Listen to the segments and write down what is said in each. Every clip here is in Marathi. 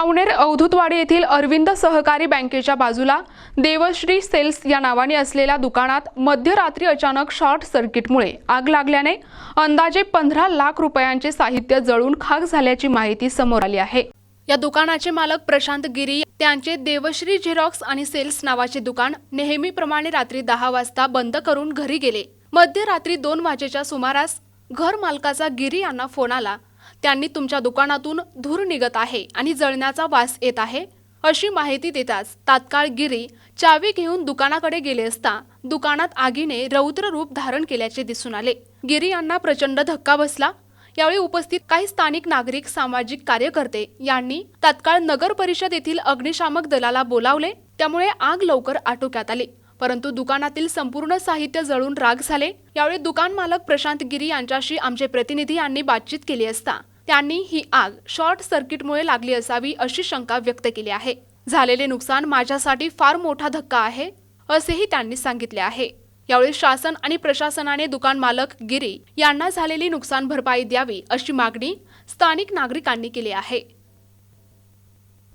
सावनेर अवधूतवाडी येथील अरविंद सहकारी बँकेच्या बाजूला देवश्री सेल्स या नावाने असलेल्या दुकानात मध्यरात्री अचानक शॉर्ट सर्किटमुळे आग लागल्याने अंदाजे पंधरा लाख रुपयांचे साहित्य जळून खाक झाल्याची माहिती समोर आली आहे. या दुकानाचे मालक प्रशांत गिरी त्यांचे देवश्री झेरॉक्स आणि सेल्स नावाचे दुकान नेहमीप्रमाणे रात्री दहा वाजता बंद करून घरी गेले. मध्यरात्री दोन वाजेच्या सुमारास घर मालकाचा गिरी यांना फोन आला. त्यांनी तुमच्या दुकानातून धूर निघत आहे आणि जळण्याचा वास येत आहे. अशी माहिती देताच तात्काळ गिरी चावी घेऊन दुकानाकडे गेले असता दुकानात आगीने रौद्र रूप धारण केल्याचे दिसून आले. गिरी यांना प्रचंड धक्का बसला. यावेळी उपस्थित काही स्थानिक नागरिक सामाजिक कार्यकर्ते यांनी तात्काळ नगर परिषद येथील अग्निशामक दलाला बोलावले. त्यामुळे आग लवकर आटोक्यात आली. परंतु दुकानातील संपूर्ण साहित्य जळून राग झाले. यावेळी दुकान मालक प्रशांत गिरी यांच्याशी आमचे प्रतिनिधी यांनी बातचीत केली असता त्यांनी ही आग शॉर्ट सर्किटमुळे लागली असावी अशी शंका व्यक्त केली आहे. झालेले नुकसान माझ्यासाठी फार मोठा धक्का आहे असेही त्यांनी सांगितले आहे. यावेळी शासन आणि प्रशासनाने दुकान मालक गिरी यांना झालेली नुकसान भरपाई द्यावी अशी मागणी स्थानिक नागरिकांनी केली आहे.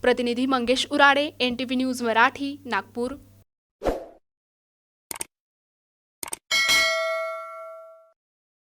प्रतिनिधी मंगेश उराडे एन न्यूज मराठी नागपूर.